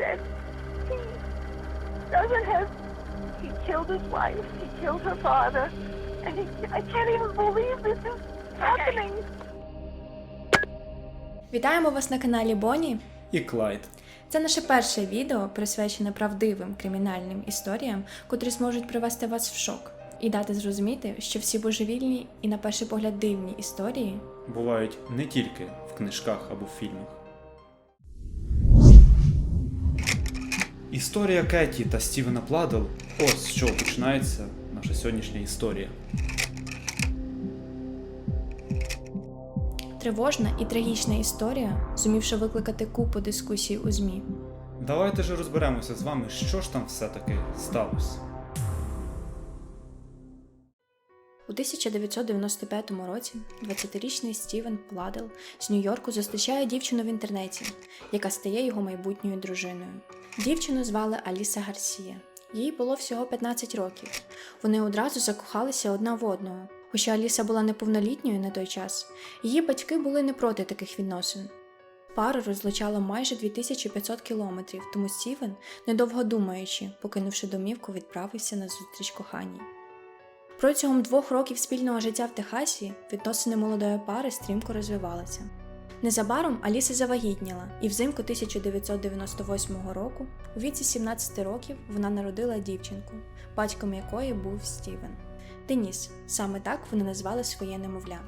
said he doesn't have. He killed his wife. He killed her father, and he, I can't even believe this is happening. Вітаємо вас на каналі Боні. І Клайд. Це наше перше відео, присвячене правдивим кримінальним історіям, котрі зможуть привести вас в шок і дати зрозуміти, що всі божевільні і на перший погляд дивні історії Бувають не тільки в книжках або в фільмах. Історія Кеті та Стівена Пладел ось з чого починається наша сьогоднішня історія. тривожна і трагічна історія, зумівши викликати купу дискусій у ЗМІ. Давайте ж розберемося з вами, що ж там все-таки сталося. У 1995 році 20-річний Стівен Пладел з Нью-Йорку зустрічає дівчину в інтернеті, яка стає його майбутньою дружиною. Дівчину звали Аліса Гарсія. Їй було всього 15 років. Вони одразу закохалися одна в одного. Хоча Аліса була неповнолітньою на той час, її батьки були не проти таких відносин. Пару розлучало майже 2500 кілометрів, тому Стівен, недовго думаючи, покинувши домівку, відправився на зустріч коханій. Протягом двох років спільного життя в Техасі відносини молодої пари стрімко розвивалися. Незабаром Аліса завагітніла, і взимку 1998 року, у віці 17 років, вона народила дівчинку, батьком якої був Стівен. Деніс, саме так вони назвали своє немовля.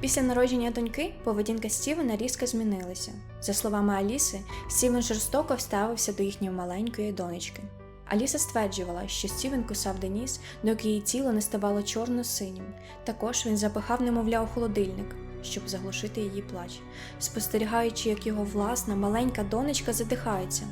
Після народження доньки поведінка Стівена різко змінилася. За словами Аліси, Стівен жорстоко вставився до їхньої маленької донечки. Аліса стверджувала, що Стівен кусав Деніс, доки її тіло не ставало чорно-синім. Також він запихав немовля у холодильник, щоб заглушити її плач, спостерігаючи, як його власна маленька донечка задихається.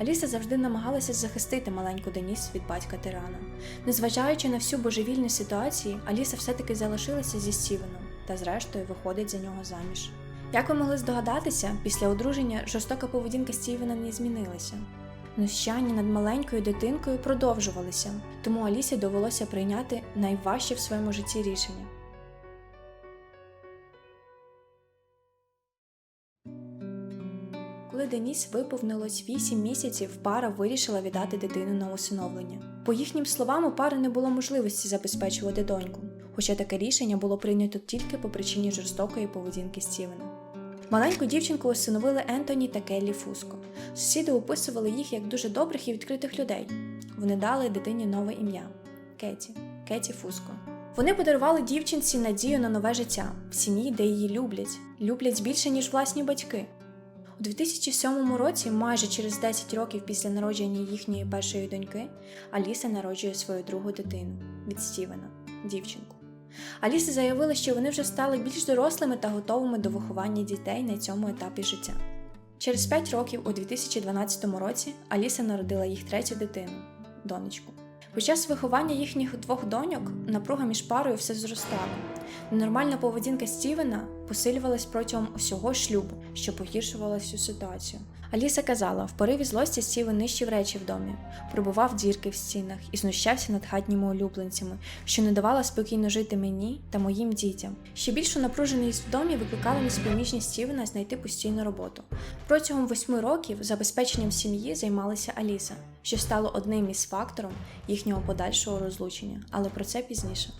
Аліса завжди намагалася захистити маленьку Деніс від батька тирана. Незважаючи на всю божевільну ситуацію, Аліса все-таки залишилася зі Стівеном та, зрештою, виходить за нього заміж. Як ви могли здогадатися, після одруження жорстока поведінка Стівена не змінилася. Знущання над маленькою дитинкою продовжувалися, тому Алісі довелося прийняти найважче в своєму житті рішення. Коли Деніс виповнилось 8 місяців, пара вирішила віддати дитину на усиновлення. По їхнім словам, у пари не було можливості забезпечувати доньку, хоча таке рішення було прийнято тільки по причині жорстокої поведінки Стівена. Маленьку дівчинку усиновили Ентоні та Келлі Фуско. Сусіди описували їх як дуже добрих і відкритих людей. Вони дали дитині нове ім'я Кеті, Кеті Фуско. Вони подарували дівчинці надію на нове життя в сім'ї, де її люблять, люблять більше, ніж власні батьки. У 2007 році, майже через 10 років після народження їхньої першої доньки, Аліса народжує свою другу дитину від Стівена, дівчинку. Аліса заявила, що вони вже стали більш дорослими та готовими до виховання дітей на цьому етапі життя. Через 5 років, у 2012 році, Аліса народила їх третю дитину донечку. Під час виховання їхніх двох доньок напруга між парою все зростала. Ненормальна поведінка Стівена посилювалась протягом усього шлюбу, що погіршувала всю ситуацію. Аліса казала, в пориві злості Стівен нищив речі в домі, пробував дірки в стінах і знущався над хатніми улюбленцями, що не давала спокійно жити мені та моїм дітям. Ще більшу напруженість в домі викликала неспоміжність Стівена знайти постійну роботу. Протягом восьми років забезпеченням сім'ї займалася Аліса, що стало одним із фактором їхнього подальшого розлучення, але про це пізніше.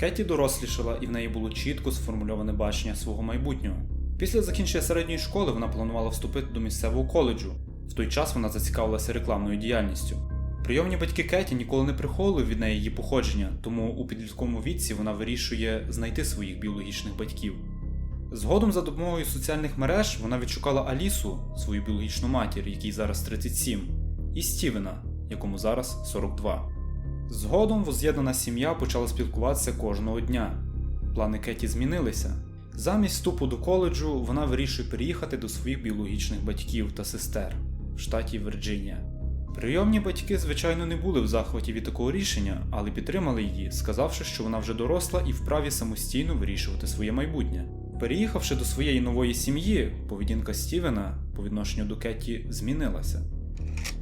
Кеті дорослішала і в неї було чітко сформульоване бачення свого майбутнього. Після закінчення середньої школи вона планувала вступити до місцевого коледжу. В той час вона зацікавилася рекламною діяльністю. Прийомні батьки Кеті ніколи не приховували від неї її походження, тому у підлітковому віці вона вирішує знайти своїх біологічних батьків. Згодом, за допомогою соціальних мереж, вона відшукала Алісу, свою біологічну матір, якій зараз 37, і Стівена, якому зараз 42. Згодом воз'єднана сім'я почала спілкуватися кожного дня. Плани Кеті змінилися. Замість вступу до коледжу вона вирішує переїхати до своїх біологічних батьків та сестер в штаті Вірджинія. Прийомні батьки, звичайно, не були в захваті від такого рішення, але підтримали її, сказавши, що вона вже доросла і вправі самостійно вирішувати своє майбутнє. Переїхавши до своєї нової сім'ї, поведінка Стівена по відношенню до Кетті змінилася.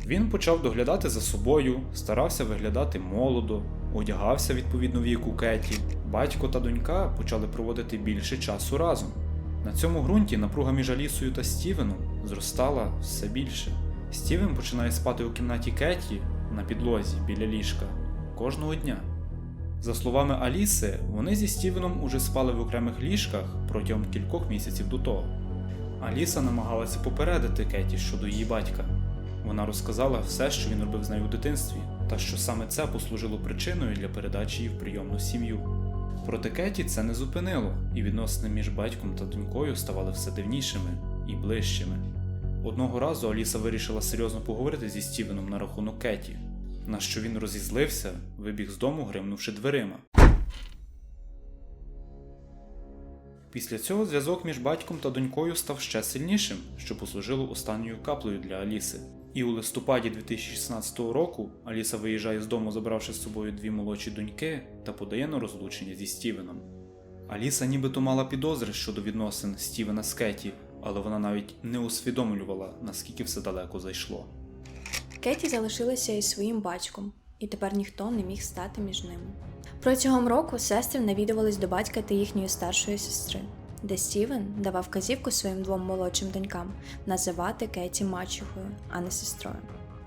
Він почав доглядати за собою, старався виглядати молодо, одягався відповідно віку Кеті. Батько та донька почали проводити більше часу разом. На цьому ґрунті напруга між Алісою та Стівеном зростала все більше. Стівен починає спати у кімнаті Кеті на підлозі біля ліжка кожного дня. За словами Аліси, вони зі Стівеном уже спали в окремих ліжках протягом кількох місяців до того. Аліса намагалася попередити Кеті щодо її батька. Вона розказала все, що він робив з нею у дитинстві, та що саме це послужило причиною для передачі її в прийомну сім'ю. Проте Кеті це не зупинило, і відносини між батьком та донькою ставали все дивнішими і ближчими. Одного разу Аліса вирішила серйозно поговорити зі Стівеном на рахунок Кеті, на що він розізлився, вибіг з дому, гримнувши дверима. Після цього зв'язок між батьком та донькою став ще сильнішим, що послужило останньою каплею для Аліси. І у листопаді 2016 року Аліса виїжджає з дому, забравши з собою дві молодші доньки та подає на розлучення зі Стівеном. Аліса нібито мала підозри щодо відносин Стівена з Кеті, але вона навіть не усвідомлювала, наскільки все далеко зайшло. Кеті залишилася із своїм батьком, і тепер ніхто не міг стати між ними. Протягом року сестри навідувались до батька та їхньої старшої сестри, де Стівен давав вказівку своїм двом молодшим донькам називати Кеті мачухою, а не сестрою.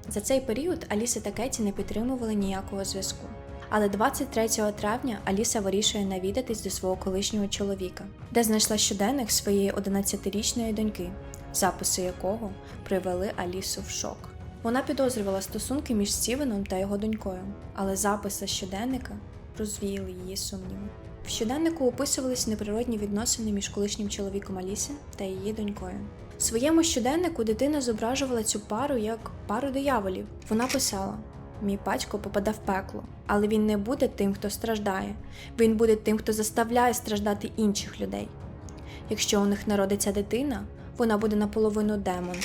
За цей період Аліса та Кеті не підтримували ніякого зв'язку. Але 23 травня Аліса вирішує навідатись до свого колишнього чоловіка, де знайшла щоденник своєї 11-річної доньки, записи якого привели Алісу в шок. Вона підозрювала стосунки між Стівеном та його донькою, але записи щоденника розвіяли її сумніви. В щоденнику описувались неприродні відносини між колишнім чоловіком Аліси та її донькою. В своєму щоденнику дитина зображувала цю пару як пару дияволів. Вона писала: Мій батько попаде в пекло, але він не буде тим, хто страждає. Він буде тим, хто заставляє страждати інших людей. Якщо у них народиться дитина, вона буде наполовину демон.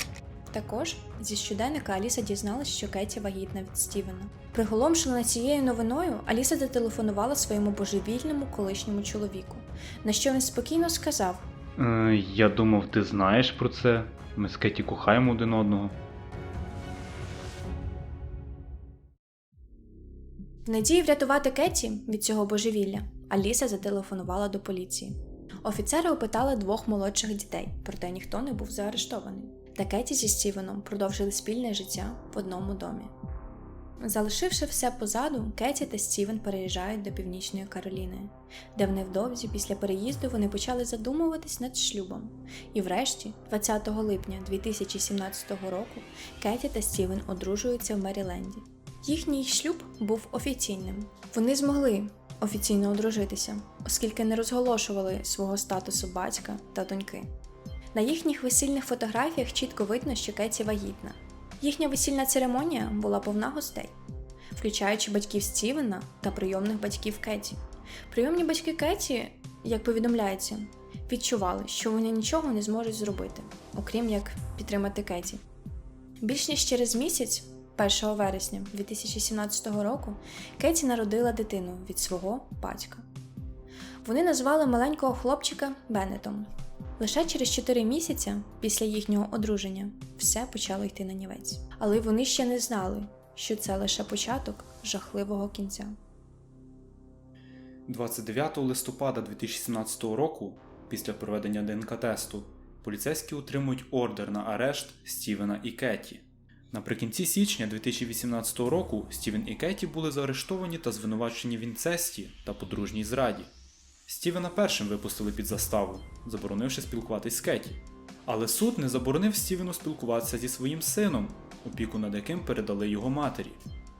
Також зі щоденника Аліса дізналась, що Кеті вагітна від Стівена. Приголомшена цією новиною, Аліса зателефонувала своєму божевільному колишньому чоловіку, на що він спокійно сказав: Е, я думав, ти знаєш про це. Ми з Кеті кохаємо один одного. В надії врятувати Кеті від цього божевілля, Аліса зателефонувала до поліції. Офіцери опитали двох молодших дітей, проте ніхто не був заарештований. Та Кеті зі Стівеном продовжили спільне життя в одному домі. Залишивши все позаду, Кеті та Стівен переїжджають до Північної Кароліни, де невдовзі після переїзду вони почали задумуватись над шлюбом. І врешті, 20 липня 2017 року, Кеті та Стівен одружуються в Меріленді. Їхній шлюб був офіційним. Вони змогли офіційно одружитися, оскільки не розголошували свого статусу батька та доньки. На їхніх весільних фотографіях чітко видно, що Кеті вагітна. Їхня весільна церемонія була повна гостей, включаючи батьків Стівена та прийомних батьків Кеті. Прийомні батьки Кеті, як повідомляється, відчували, що вони нічого не зможуть зробити, окрім як підтримати Кеті. Більш ніж через місяць, 1 вересня 2017 року, Кеті народила дитину від свого батька. Вони назвали маленького хлопчика Беннетом. Лише через 4 місяці після їхнього одруження все почало йти на нівець. Але вони ще не знали, що це лише початок жахливого кінця. 29 листопада 2017 року, після проведення ДНК-тесту, поліцейські утримують ордер на арешт Стівена і Кеті. Наприкінці січня 2018 року Стівен і Кеті були заарештовані та звинувачені в інцесті та подружній зраді. Стівена першим випустили під заставу, заборонивши спілкуватись з Кеті. Але суд не заборонив Стівену спілкуватися зі своїм сином, опіку над яким передали його матері.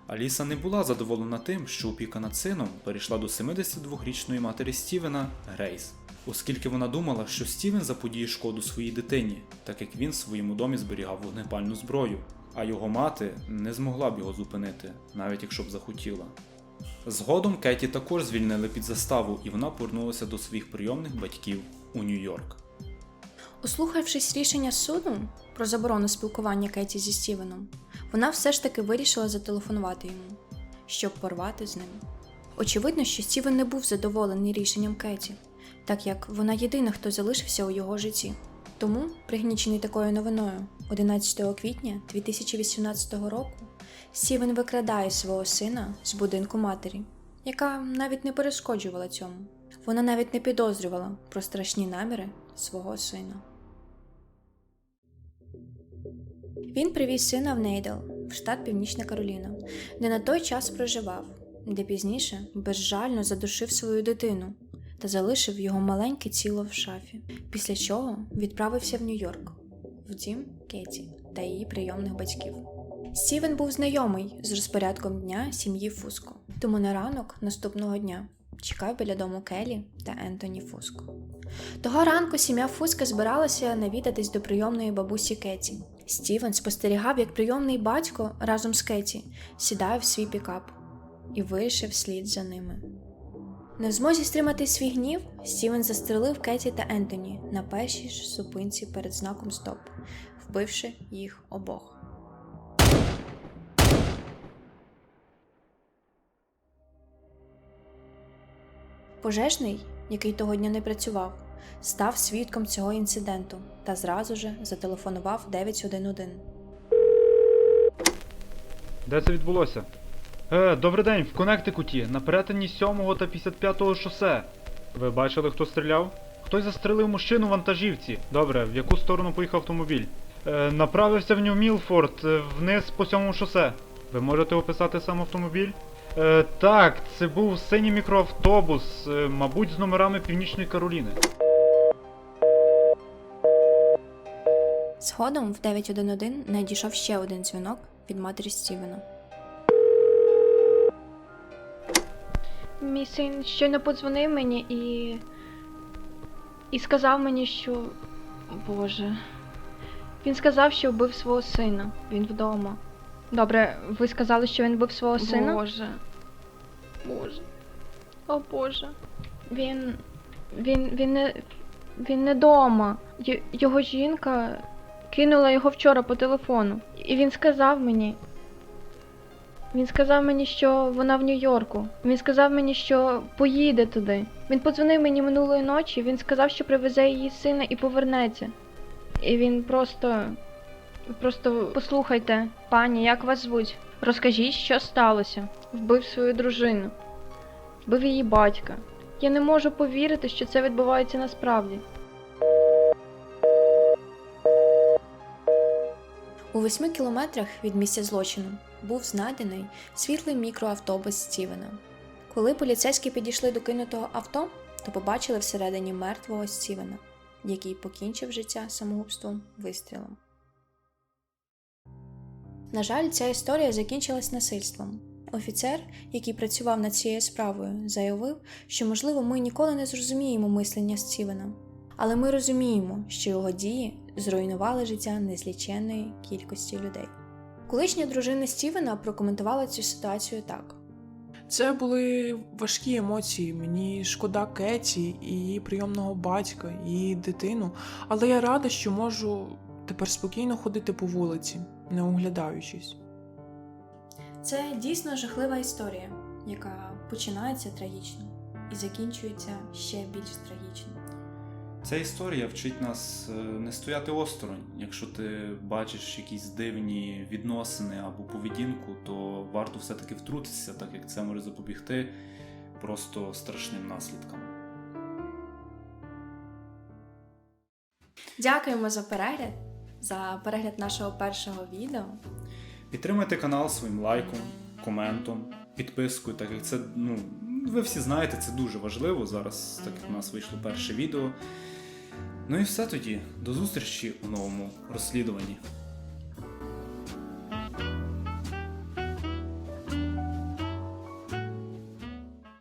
Аліса не була задоволена тим, що опіка над сином перейшла до 72-річної матері Стівена Грейс, оскільки вона думала, що Стівен заподіє шкоду своїй дитині, так як він в своєму домі зберігав вогнепальну зброю, а його мати не змогла б його зупинити, навіть якщо б захотіла. Згодом Кеті також звільнили під заставу, і вона повернулася до своїх прийомних батьків у Нью-Йорк. Услухавшись рішення суду про заборону спілкування Кеті зі Стівеном, вона все ж таки вирішила зателефонувати йому, щоб порвати з ним. Очевидно, що Стівен не був задоволений рішенням Кеті, так як вона єдина, хто залишився у його житті. Тому, пригнічений такою новиною, 11 квітня 2018 року Стівен викрадає свого сина з будинку матері, яка навіть не перешкоджувала цьому. Вона навіть не підозрювала про страшні наміри свого сина. Він привіз сина в Нейдал, в штат Північна Кароліна, де на той час проживав, де пізніше безжально задушив свою дитину та залишив його маленьке тіло в шафі, після чого відправився в Нью-Йорк, в дім Кеті та її прийомних батьків. Стівен був знайомий з розпорядком дня сім'ї Фуско, тому на ранок наступного дня чекав біля дому Келі та Ентоні Фуско. Того ранку сім'я Фуска збиралася навідатись до прийомної бабусі Кеті. Стівен спостерігав, як прийомний батько разом з Кеті сідає в свій пікап і вирішив слід за ними. Не в змозі стримати свій гнів, Стівен застрелив Кеті та Ентоні на першій ж зупинці перед знаком Стоп, вбивши їх обох. Пожежний, який того дня не працював, став свідком цього інциденту та зразу же зателефонував 911. Де це відбулося? Е, добрий день, в Коннектикуті, на перетині 7 та 55 шосе. Ви бачили, хто стріляв? Хтось застрелив мужчину в вантажівці. Добре, в яку сторону поїхав автомобіль? Е, направився в Нью-Мілфорд, е, вниз по 7 шосе. Ви можете описати сам автомобіль? Е, так, це був синій мікроавтобус, е, мабуть, з номерами Північної Кароліни. Згодом в 911 надійшов ще один дзвінок від матері Стівена. Мій син щойно подзвонив мені і. і сказав мені, що. Боже. Він сказав, що вбив свого сина. Він вдома. Добре, ви сказали, що він вбив свого сина? Боже. Боже. О Боже. Він. Він. він не. Він не дома. Й- його жінка кинула його вчора по телефону. І він сказав мені, він сказав мені, що вона в Нью-Йорку. Він сказав мені, що поїде туди. Він подзвонив мені минулої ночі. Він сказав, що привезе її сина і повернеться. І він просто. Просто послухайте, пані, як вас звуть? Розкажіть, що сталося. Вбив свою дружину, вбив її батька. Я не можу повірити, що це відбувається насправді. У восьми кілометрах від місця злочину був знайдений світлий мікроавтобус Стівена. Коли поліцейські підійшли до кинутого авто, то побачили всередині мертвого Стівена, який покінчив життя самогубством вистрілом. На жаль, ця історія закінчилась насильством. Офіцер, який працював над цією справою, заявив, що можливо ми ніколи не зрозуміємо мислення Стівена, але ми розуміємо, що його дії зруйнували життя незліченної кількості людей. Колишня дружина Стівена прокоментувала цю ситуацію так: Це були важкі емоції. Мені шкода Кеті і її прийомного батька, і її дитину, але я рада, що можу тепер спокійно ходити по вулиці, не оглядаючись. це дійсно жахлива історія, яка починається трагічно і закінчується ще більш трагічно. Ця історія вчить нас е, не стояти осторонь. Якщо ти бачиш якісь дивні відносини або поведінку, то варто все-таки втрутитися, так як це може запобігти просто страшним наслідкам. Дякуємо за перегляд, за перегляд нашого першого відео. Підтримайте канал своїм лайком, коментом, підпискою, так як це, ну, ви всі знаєте, це дуже важливо зараз, так як у нас вийшло перше відео. Ну і все тоді. До зустрічі у новому розслідуванні.